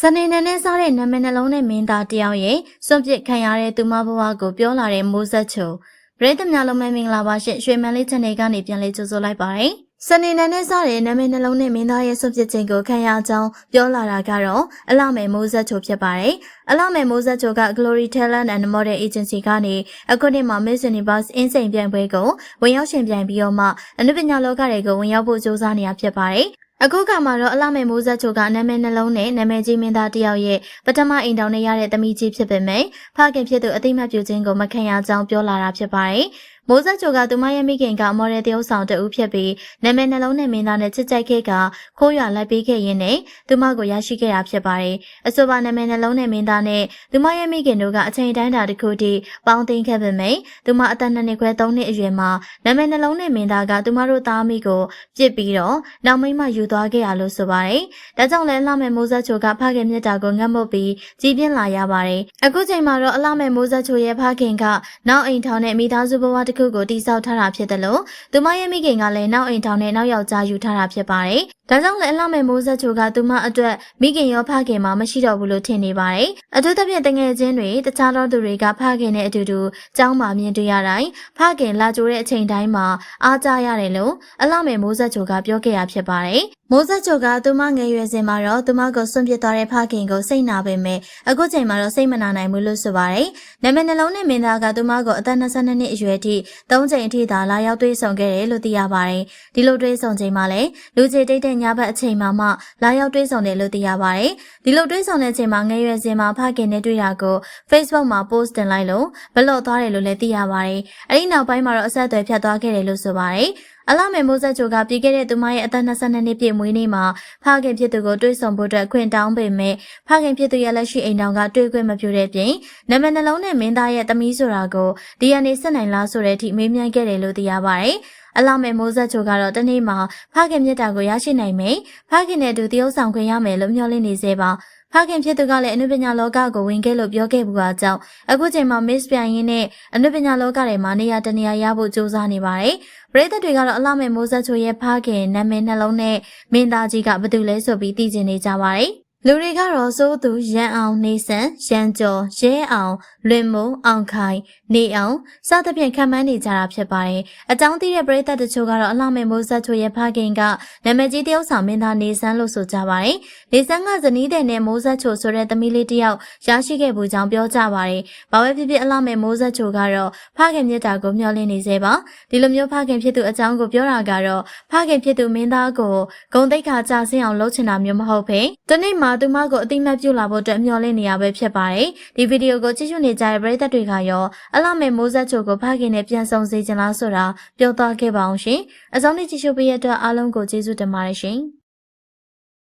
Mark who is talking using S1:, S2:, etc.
S1: စနေနေ့နဲ့စားတဲ့နာမည်နှလုံးနဲ့မင်းသားတယောက်ရဲ့စွန့်ပစ်ခံရတဲ့သူမဘဝကိုပြောလာတဲ့မိုးဆက်ချိုပရိသတ်များလုံးမဲမင်္ဂလာပါရှင်ရွှေမန်လေး channel ကနေပြန်လေးကြိုဆိုလိုက်ပါတယ်စနေနေ့နဲ့စားတဲ့နာမည်နှလုံးနဲ့မင်းသားရဲ့စွန့်ပစ်ခြင်းကိုခံရကြောင်းပြောလာတာကတော့အလမယ်မိုးဆက်ချိုဖြစ်ပါတယ်အလမယ်မိုးဆက်ချိုက Glory Talent and Model Agency ကနေအခုနှစ်မှာ Miss Universe အင်းစိန်ပြိုင်ပွဲကိုဝင်ရောက်ရှင်ပြိုင်ပြီးတော့မှအနုပညာလောကတွေကိုဝင်ရောက်ဖို့ကြိုးစားနေတာဖြစ်ပါတယ် အခုကမှတော့အလမေမိုးဆက်ချိုကနာမည်နှလုံးနဲ့နာမည်ကြီးမင်းသားတယောက်ရဲ့ပထမအိမ်တောင်နဲ့ရတဲ့သမီးကြီးဖြစ်ပေမဲ့ဖခင်ဖြစ်သူအသိမှတ်ပြုခြင်းကိုမခံရကြောင်းပြောလာတာဖြစ်ပါတယ်။ မိုးဆက်ချိုကသူမရဲ့မိခင်ကမော်ဒယ်တရုပ်ဆောင်တဦးဖြစ်ပြီးနာမည်နှလုံးနဲ့မင်းသားနဲ့ချစ်ကြိုက်ခဲ့ကခိုးရွာလိုက်ပေးခဲ့ရင်းနဲ့သူမကိုရရှိခဲ့တာဖြစ်ပါတယ်။အဆိုပါနာမည်နှလုံးနဲ့မင်းသားနဲ့သူမရဲ့မိခင်တို့ကအချိန်တိုင်းတာတစ်ခုတည်းပေါင်းသိမ်းခဲ့ပေမဲ့သူမအသက်နှစ်နှစ်ခွဲသုံးနှစ်အရွယ်မှာနာမည်နှလုံးနဲ့မင်းသားကသူမတို့သားမိကိုပြစ်ပြီးတော့နောက်မိမယူသွားခဲ့ရလို့ဆိုပါတယ်။ဒါကြောင့်လည်းအလှမဲ့မိုးဆက်ချိုကဖခင်မြတ်တာကိုငတ်မုတ်ပြီးကြီးပြင်းလာရပါတယ်။အခုချိန်မှာတော့အလှမဲ့မိုးဆက်ချိုရဲ့ဖခင်ကနောက်အိမ်ထောင်နဲ့မိသားစုဘဝတစ်ခုကိုတည်ဆောက်ထားတာဖြစ်တယ်လို့သူမရဲ့မိခင်ကလည်းနောက်အိမ်ထောင်နဲ့နောက်ယောက်ျားယူထားတာဖြစ်ပါတယ်။ဒါကြောင့်လည်းအလှမဲ့မိုးဆက်ချိုကသူမအတွက်မိခင်ရောဖခင်မှမရှိတော့ဘူးလို့ထင်နေပါတယ်။အထူးသဖြင့်တငယ်ချင်းတွေတခြားသောသူတွေကဖခင်နဲ့အတူတူကြောင်းမှမြင်တွေ့ရတိုင်းဖခင်လာကြိုတဲ့အချိန်တိုင်းမှာအားကြရတယ်လို့အလှမဲ့မိုးဆက်ချိုကပြောခဲ့ရဖြစ်ပါတယ်။မိုးဆက်ချိုကသူမငယ်ရွယ်စဉ်မှာတော့သူမကိုစွန့်ပစ်သွားတဲ့ဖခင်ကိုစိတ်နာပေမဲ့အခုချိန်မှာတော့စိတ်မနာနိုင်ဘူးလို့ဆိုပါတယ်။နာမည်နှလုံးနဲ့မင်းသားကသူမကိုအသက်22နှစ်အရွယ်ထိ၃ချိန်အထိသာလာရောက်တွေ့ဆုံခဲ့တယ်လို့သိရပါတယ်။ဒီလိုတွေ့ဆုံချိန်မှာလည်းလူကြီးတိတ်တဲ့ညဘက်အချိန်မှာမှလာရောက်တွေ့ဆုံတယ်လို့သိရပါတယ်။ဒီလိုတွေ့ဆုံတဲ့ချိန်မှာငယ်ရွယ်စဉ်မှာဖခင်နဲ့တွေ့တာကို Facebook မှာ post တင်လိုက်လို့ဘလော့သွားတယ်လို့လည်းသိရပါတယ်။အဲဒီနောက်ပိုင်းမှာတော့အဆက်အသွယ်ဖြတ်သွားခဲ့တယ်လို့ဆိုပါတယ်။ အလမေမိုးဆက်ချိုကပြီးခဲ့တဲ့သူမရဲ့အသက်22နှစ်ပြည့်မွေးနေ့မှာဖခင်ဖြစ်သူကိုတွေ့ဆုံဖို့အတွက်ခွင့်တောင်းပေမဲ့ဖခင်ဖြစ်သူရဲ့လက်ရှိအိမ်တော်ကတွေ့ခွင့်မပြုတဲ့ပြင်နာမည်နှလုံးနဲ့မင်းသားရဲ့သမီးဆိုတာကို DNA ဆက်နိုင်လားဆိုတဲ့အထိမေးမြန်းခဲ့တယ်လို့သိရပါတယ်။အလမေမိုးဆက်ချိုကတော့တနေ့မှာဖခင်မြတ်တာကိုရရှိနိုင်မယ်။ဖခင်နဲ့အတူတရုပ်ဆောင်ခွင့်ရမယ်လို့မျှော်လင့်နေစေပါ။ ဖခင်ဖြစ်သူကလည်းအနုပညာလောကကိုဝင်ခဲ့လို့ပြောခဲ့ဘူးအကြောင်းအခုချိန်မှာ Miss ပြိုင်ရင်းနဲ့အနုပညာလောကထဲမှာနေရာတနေရာရဖို့ကြိုးစားနေပါတယ်။ပရိသတ်တွေကတော့အလှမဲ့မိုးဆက်ချိုရဲ့ဖခင်နာမည်နှလုံးနဲ့မင်းသားကြီးကဘာတူလဲဆိုပြီးသိကျင်နေကြပါတယ်။ လူတွေကတော့စိုးသူရန်အောင်နေဆန်ရန်ကျော်ရဲအောင်လွင်မိုးအောင်ခိုင်နေအောင်စသဖြင့်ခံမှန်းနေကြတာဖြစ်ပါတယ်။အကြောင်းသိတဲ့ပရိသတ်တချို့ကတော့အလှမဲ့မိုးဆက်ချိုရဲ့ဖခင်ကနာမည်ကြီးတယောက်ဆောင်မင်းသားနေဆန်းလို့ဆိုကြပါတယ်။နေဆန်းကဇနီးတဲ့နဲ့မိုးဆက်ချိုဆိုတဲ့သမီးလေးတယောက်ရရှိခဲ့မှုကြောင့်ပြောကြပါတယ်။ဘာပဲဖြစ်ဖြစ်အလှမဲ့မိုးဆက်ချိုကတော့ဖခင်မြတ်တာကိုမျှော်လင့်နေစေပါ။ဒီလိုမျိုးဖခင်ဖြစ်သူအကြောင်းကိုပြောတာကတော့ဖခင်ဖြစ်သူမင်းသားကိုဂုံတိတ်ခါကြဆင်းအောင်လုပ်ချင်တာမျိုးမဟုတ်ဘဲတနေ့မှသူမကိုအတိမတ်ပြုလာဖို့အတွက်မျှော်လင့်နေရပဲဖြစ်ပါတယ်။ဒီဗီဒီယိုကိုကြည့်ရှုနေကြတဲ့ပရိသတ်တွေကရောအလှမဲ့မိုးဆက်ချိုကိုဖခင်နဲ့ပြန်ဆောင်စေချင်လားဆိုတာပြောသွားခဲ့ပါအောင်ရှင်။အစောင်းနေ့ကြည့်ရှုပေးရတဲ့အတွက်အားလုံးကိုကျေးဇူးတင်ပါတယ်ရှင်။